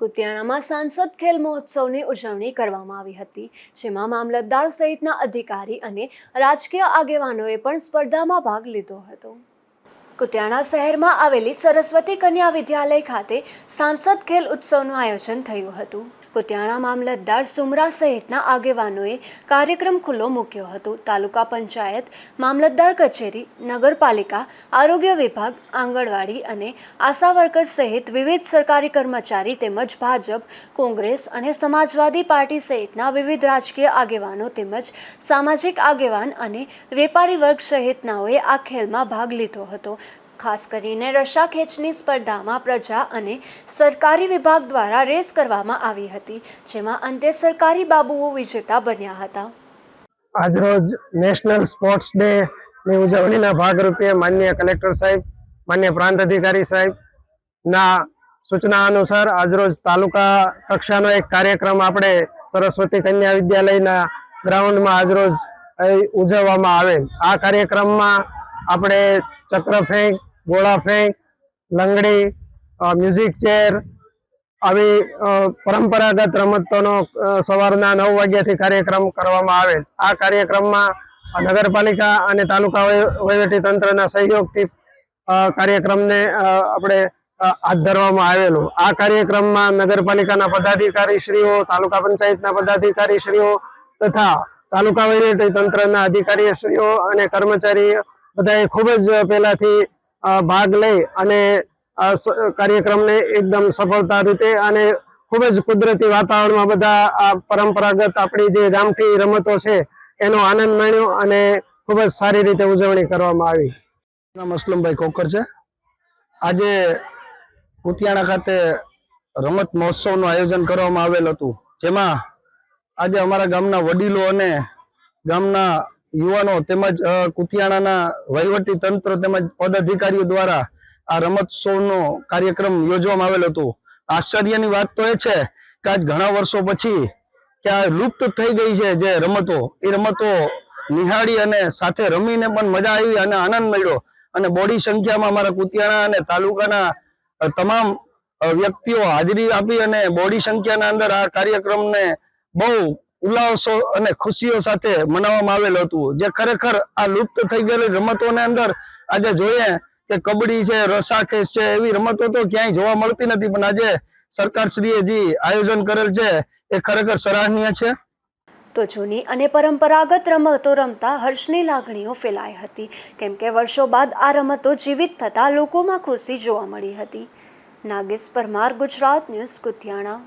કુતિયાણામાં સાંસદ ખેલ મહોત્સવની ઉજવણી કરવામાં આવી હતી, જેમાં મામલતદાર સહિતના અધિકારી અને રાજકીય આગેવાનોએ પણ સ્પર્ધામાં ભાગ લીધો હતો. કુતિયાણા શહેરમાં આવેલી સરસ્વતી કન્યા વિદ્યાલય ખાતે સાંસદ ખેલ ઉત્સવનું આયોજન થયું હતું. કુતિયાણા મામલતદાર સુમરા સહિતના આગેવાનોએ કાર્યક્રમ ખુલ્લો મૂક્યો હતો. તાલુકા પંચાયત, મામલતદાર કચેરી, નગરપાલિકા, આરોગ્ય વિભાગ, આંગણવાડી અને આશા વર્કર સહિત વિવિધ સરકારી કર્મચારી તેમજ ભાજપ, કોંગ્રેસ અને સમાજવાદી પાર્ટી સહિતના વિવિધ રાજકીય આગેવાનો તેમજ સામાજિક આગેવાન અને વેપારી વર્ગ સહિતનાઓએ આ ખેલમાં ભાગ લીધો હતો. ખાસ કરીને રશા ખેંચની સ્પર્ધામાં પ્રજા અને સરકારી વિભાગ દ્વારા રેસ કરવામાં આવી હતી, જેમાં અંતે સરકારી બાબુઓ વિજેતા બન્યા હતા. આજરોજ નેશનલ સ્પોર્ટ્સ ડે ની ઉજવણીના ભાગરૂપે માન્ય કલેક્ટર સાહેબ માન્ય પ્રાંત અધિકારી સાહેબ, ના સૂચના અનુસાર આજરોજ તાલુકા કક્ષાનો એક કાર્યક્રમ આપણે સરસ્વતી કન્યા વિદ્યાલયના ગ્રાઉન્ડમાં આજરોજ ઉજવવામાં આવેલ. આ કાર્યક્રમમાં આપણે ચક્ર ફેંક, ગોળા ફેંક, લંગડી મ્યુઝિક ચેર આવી પરંપરાગત રમતોનો સવારના નવ વાગ્યાથી કાર્યક્રમ કરવામાં આવેલ. આ કાર્યક્રમમાં નગરપાલિકા અને તાલુકા વહીવટી તંત્રના સહયોગથી કાર્યક્રમને આપણે હાથ ધરવામાં આવેલું. આ કાર્યક્રમમાં નગરપાલિકાના પદાધિકારીશ્રીઓ, તાલુકા પંચાયતના પદાધિકારીશ્રીઓ તથા તાલુકા વહીવટી તંત્રના અધિકારીશ્રીઓ અને કર્મચારી બધાએ ખૂબ જ પહેલાથી ભાગ લઈ અને કાર્યક્રમને એકદમ સફળતા રીતે અને ખૂબ જ કુદરતી વાતાવરણમાં બધા આ પરંપરાગત આપણી જે ગામઠી રમતો છે, એનો આનંદ માણ્યો અને ખૂબ જ સારી રીતે ઉજવણી કરવામાં આવી. નામ અસલમભાઈ કોકર છે. આજે કુતિયાણા ખાતે રમત મહોત્સવનું આયોજન કરવામાં આવેલ હતું. જેમાં આજે અમારા ગામના વડીલો અને ગામના યુવાનો તેમજ કુતિયાણાના વહીવટી તંત્ર તેમજ પદાધિકારીઓ દ્વારા આ રમતોત્સવનો કાર્યક્રમ યોજવામાં આવેલ હતો. આશ્ચર્યની વાત તો એ છે કે આજ ઘણા વર્ષો પછી કે આ લુપ્ત થઈ ગઈ છે જે રમતો, એ રમતો નિહાળી અને સાથે રમીને પણ મજા આવી અને આનંદ મળ્યો. અને બોડી સંખ્યામાં અમારા કુતિયાણા અને તાલુકાના તમામ વ્યક્તિઓ હાજરી આપી અને બોડી સંખ્યાના અંદર આ કાર્યક્રમને બહુ ઉલ્લાસો અને ખુશીઓ સાથે મનાવવામાં આવેલું હતું. જે ખરેખર આ લુપ્ત થઈ ગયેલી રમતોને અંદર આજે જોઈએ કે કબડ્ડી છે, રસાખેસ છે, એવી રમતો તો ક્યાંય જોવા મળતી નથી. પણ આજે સરકારશ્રીએ જે આયોજન કરેલ છે, એ ખરેખર સરાહનીય છે. તો જૂની અને પરંપરાગત રમતો રમતા હર્ષની લાગણીઓ ફેલાઈ હતી. કેમ કે વર્ષો બાદ આ રમતો જીવિત થતાં લોકોમાં ખુશી જોવા મળી હતી. નાગેશ પરમાર, ગુજરાત ન્યૂઝ, કુતિયાણા.